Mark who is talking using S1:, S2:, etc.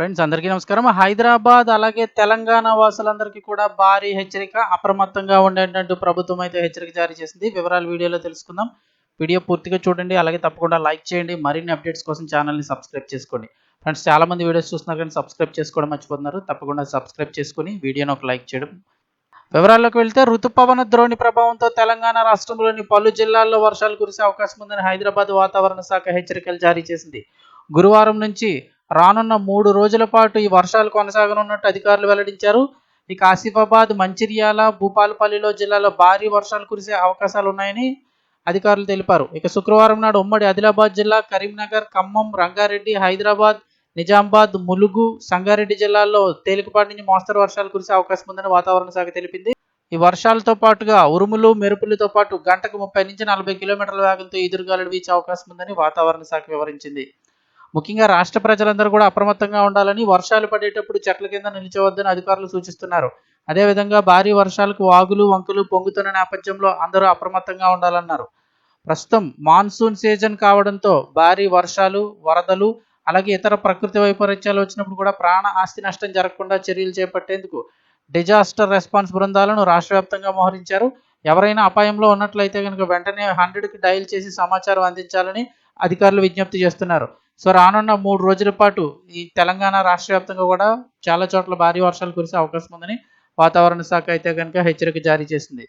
S1: Friends అందరికీ నమస్కారం. హైదరాబాద్ అలాగే తెలంగాణ వాసులందరికీ కూడా భారీ హెచ్చరిక అప్రమత్తంగా ఉండేటట్టు ప్రభుత్వం అయితే హెచ్చరిక జారీ చేసింది. వివరాలు వీడియోలో తెలుసుకుందాం. వీడియో పూర్తిగా చూడండి అలాగే తప్పకుండా లైక్ చేయండి. మరిన్ని అప్డేట్స్ కోసం ఛానల్ని సబ్స్క్రైబ్ చేసుకోండి. ఫ్రెండ్స్ చాలా మంది వీడియోస్ చూస్తున్నారు కానీ సబ్స్క్రైబ్ చేసుకోవడం మర్చిపోతున్నారు. తప్పకుండా సబ్స్క్రైబ్ చేసుకుని వీడియోని ఒక లైక్ చేయడం. వివరాల్లోకి వెళ్తే రుతుపవన ద్రోణి ప్రభావంతో తెలంగాణ రాష్ట్రంలోని పలు జిల్లాల్లో వర్షాలు కురిసే అవకాశం ఉందని హైదరాబాద్ వాతావరణ శాఖ హెచ్చరికలు జారీ చేసింది. గురువారం నుంచి రానున్న మూడు రోజుల పాటు ఈ వర్షాలు కొనసాగనున్నట్టు అధికారులు వెల్లడించారు. ఇక ఆసిఫాబాద్ మంచిర్యాల భూపాలపల్లిలో జిల్లాలో భారీ వర్షాలు కురిసే అవకాశాలు ఉన్నాయని అధికారులు తెలిపారు. ఇక శుక్రవారం నాడు ఉమ్మడి ఆదిలాబాద్ జిల్లా కరీంనగర్ ఖమ్మం రంగారెడ్డి హైదరాబాద్ నిజామాబాద్ ములుగు సంగారెడ్డి జిల్లాల్లో తేలికపాటి నుంచి మోస్తరు వర్షాలు కురిసే అవకాశం ఉందని వాతావరణ శాఖ తెలిపింది. ఈ వర్షాలతో పాటుగా ఉరుములు మెరుపులతో పాటు గంటకు ముప్పై నుంచి నలభై కిలోమీటర్ల వేగంతో ఎదురుగాలులు వీచే అవకాశం ఉందని వాతావరణ శాఖ వివరించింది. ముఖ్యంగా రాష్ట్ర ప్రజలందరూ కూడా అప్రమత్తంగా ఉండాలని వర్షాలు పడేటప్పుడు చెట్ల కింద నిలిచవద్దని అధికారులు సూచిస్తున్నారు. అదేవిధంగా భారీ వర్షాలకు వాగులు వంకులు పొంగుతున్న నేపథ్యంలో అందరూ అప్రమత్తంగా ఉండాలన్నారు. ప్రస్తుతం మాన్సూన్ సీజన్ కావడంతో భారీ వర్షాలు వరదలు అలాగే ఇతర ప్రకృతి వైపరీత్యాలు వచ్చినప్పుడు కూడా ప్రాణ ఆస్తి నష్టం జరగకుండా చర్యలు చేపట్టేందుకు డిజాస్టర్ రెస్పాన్స్ బృందాలను రాష్ట్ర వ్యాప్తంగా మోహరించారు. ఎవరైనా అపాయంలో ఉన్నట్లయితే కనుక వెంటనే హండ్రెడ్కి డయల్ చేసి సమాచారం అందించాలని అధికారులు విజ్ఞప్తి చేస్తున్నారు. సో రానున్న మూడు రోజుల పాటు ఈ తెలంగాణ రాష్ట్ర వ్యాప్తంగా కూడా చాలా చోట్ల భారీ వర్షాలు కురిసే అవకాశం ఉందని వాతావరణ శాఖ అయితే కనుక హెచ్చరిక జారీ చేసింది.